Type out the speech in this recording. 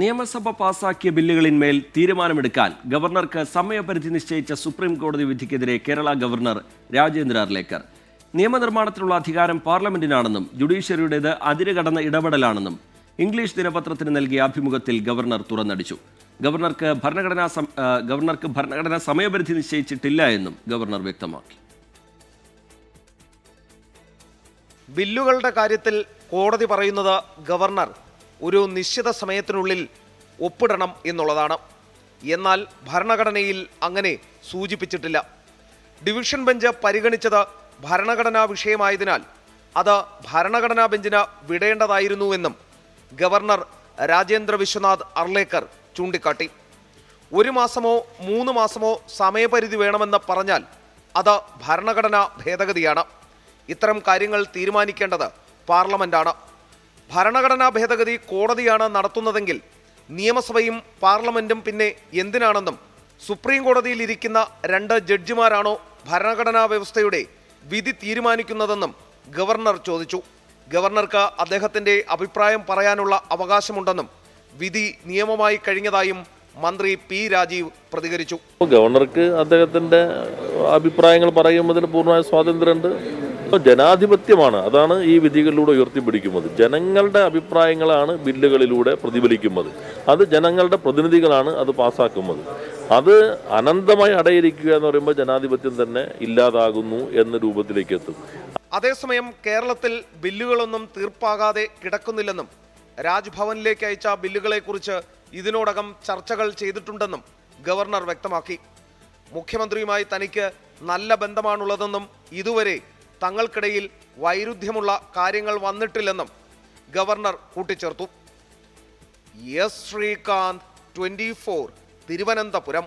നിയമസഭ പാസാക്കിയ ബില്ലുകളിന്മേൽ തീരുമാനമെടുക്കാൻ ഗവർണർക്ക് സമയപരിധി നിശ്ചയിച്ച സുപ്രീം കോടതി വിധിക്കെതിരെ കേരള ഗവർണർ രാജേന്ദ്ര അർലേക്കർ. നിയമനിർമ്മാണത്തിനുള്ള അധികാരം പാർലമെന്റിനാണെന്നും ജുഡീഷ്യറിയുടേത് അതിരുകടന്ന ഇടപെടലാണെന്നും ഇംഗ്ലീഷ് ദിനപത്രത്തിന് നൽകിയ അഭിമുഖത്തിൽ ഗവർണർ തുറന്നടിച്ചു. ഗവർണർക്ക് ഭരണഘടനാ ഗവർണർക്ക് ഭരണഘടനാ സമയപരിധി നിശ്ചയിച്ചിട്ടില്ല എന്നും ഗവർണർ വ്യക്തമാക്കി. ബില്ലുകളുടെ കാര്യത്തിൽ കോടതി പറയുന്നത് ഗവർണർ ഒരു നിശ്ചിത സമയത്തിനുള്ളിൽ ഒപ്പിടണം എന്നുള്ളതാണ്. എന്നാൽ ഭരണഘടനയിൽ അങ്ങനെ സൂചിപ്പിച്ചിട്ടില്ല. ഡിവിഷൻ ബെഞ്ച് പരിഗണിച്ചത് ഭരണഘടനാ വിഷയമായതിനാൽ അത് ഭരണഘടനാ ബെഞ്ചിന് വിടേണ്ടതായിരുന്നുവെന്നും ഗവർണർ രാജേന്ദ്ര വിശ്വനാഥ് അർലേക്കർ ചൂണ്ടിക്കാട്ടി. ഒരു മാസമോ മൂന്ന് മാസമോ സമയപരിധി വേണമെന്ന് പറഞ്ഞാൽ അത് ഭരണഘടനാ ഭേദഗതിയാണ്. ഇത്തരം കാര്യങ്ങൾ തീരുമാനിക്കേണ്ടത് പാർലമെന്റാണ്. ഭരണഘടനാ ഭേദഗതി കോടതിയാണ് നടത്തുന്നതെങ്കിൽ നിയമസഭയും പാർലമെന്റും പിന്നെ എന്തിനാണെന്നും സുപ്രീം കോടതിയിൽ ഇരിക്കുന്ന രണ്ട് ജഡ്ജിമാരാണോ ഭരണഘടനാ വ്യവസ്ഥയുടെ വിധി തീരുമാനിക്കുന്നതെന്നും ഗവർണർ ചോദിച്ചു. ഗവർണർക്ക് അദ്ദേഹത്തിന്റെ അഭിപ്രായം പറയാനുള്ള അവകാശമുണ്ടെന്നും വിധി നിയമമായി കഴിഞ്ഞതായും മന്ത്രി പി രാജീവ് പ്രതികരിച്ചു. ഗവർണർക്ക് അദ്ദേഹത്തിന്റെ അഭിപ്രായങ്ങൾ പറയുന്നതിന് പൂർണമായ സ്വാതന്ത്ര്യമുണ്ട്. ജനാധിപത്യമാണ്. അതാണ് ഈ വിധികളിലൂടെ ഉയർത്തിപ്പിടിക്കുന്നത്. ജനങ്ങളുടെ അഭിപ്രായങ്ങളാണ് ബില്ലുകളിലൂടെ പ്രതിഫലിക്കുന്നത്. അത് ജനങ്ങളുടെ പ്രതിനിധികളാണ് അത് പാസ്സാക്കുന്നത് അത് അനന്തമായി അടയിരിക്കുക എന്ന് പറയുമ്പോൾ ജനാധിപത്യം തന്നെ ഇല്ലാതാകുന്നു എന്ന രൂപത്തിലേക്ക് എത്തും. അതേസമയം കേരളത്തിൽ ബില്ലുകളൊന്നും തീർപ്പാകാതെ കിടക്കുന്നില്ലെന്നും രാജ്ഭവനിലേക്ക് അയച്ച ബില്ലുകളെക്കുറിച്ച് ഇതിനോടകം ചർച്ചകൾ ചെയ്തിട്ടുണ്ടെന്നും ഗവർണർ വ്യക്തമാക്കി. മുഖ്യമന്ത്രിയുമായി തനിക്ക് നല്ല ബന്ധമാണുള്ളതെന്നും ഇതുവരെ തങ്ങൾക്കിടയിൽ വൈരുദ്ധ്യമുള്ള കാര്യങ്ങൾ വന്നിട്ടില്ലെന്നും ഗവർണർ കൂട്ടിച്ചേർത്തു. S Sreekanth twenty Thiruvananthapuram.